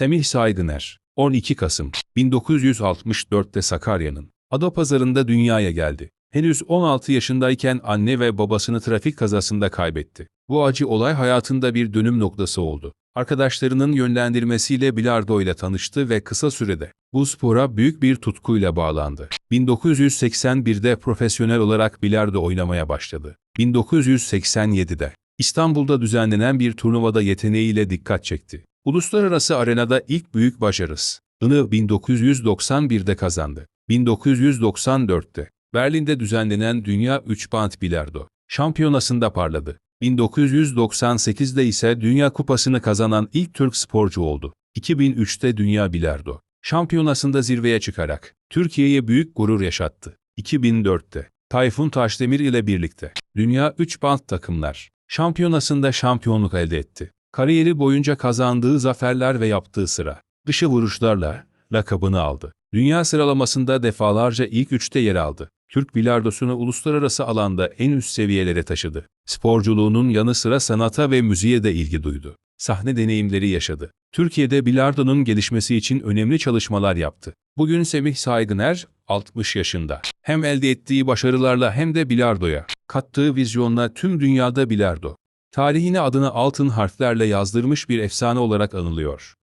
Semih Saygıner, 12 Kasım 1964'te Sakarya'nın Adapazarı'nda dünyaya geldi. Henüz 16 yaşındayken anne ve babasını trafik kazasında kaybetti. Bu acı olay hayatında bir dönüm noktası oldu. Arkadaşlarının yönlendirmesiyle bilardo ile tanıştı ve kısa sürede bu spora büyük bir tutkuyla bağlandı. 1981'de profesyonel olarak bilardo oynamaya başladı. 1987'de İstanbul'da düzenlenen bir turnuvada yeteneğiyle dikkat çekti. Uluslararası arenada ilk büyük başarısı.Inı 1991'de kazandı. 1994'te Berlin'de düzenlenen Dünya 3 Band Bilardo şampiyonasında parladı. 1998'de ise Dünya Kupası'nı kazanan ilk Türk sporcu oldu. 2003'te Dünya Bilardo şampiyonasında zirveye çıkarak Türkiye'ye büyük gurur yaşattı. 2004'te Tayfun Taşdemir ile birlikte Dünya 3 Band takımlar şampiyonasında şampiyonluk elde etti. Kariyeri boyunca kazandığı zaferler ve yaptığı sıra dışı vuruşlarla lakabını aldı. Dünya sıralamasında defalarca ilk üçte yer aldı. Türk bilardosunu uluslararası alanda en üst seviyelere taşıdı. Sporculuğunun yanı sıra sanata ve müziğe de ilgi duydu. Sahne deneyimleri yaşadı. Türkiye'de bilardonun gelişmesi için önemli çalışmalar yaptı. Bugün Semih Saygıner 60 yaşında. Hem elde ettiği başarılarla hem de bilardoya kattığı vizyonla tüm dünyada bilardo tarihine adını altın harflerle yazdırmış bir efsane olarak anılıyor.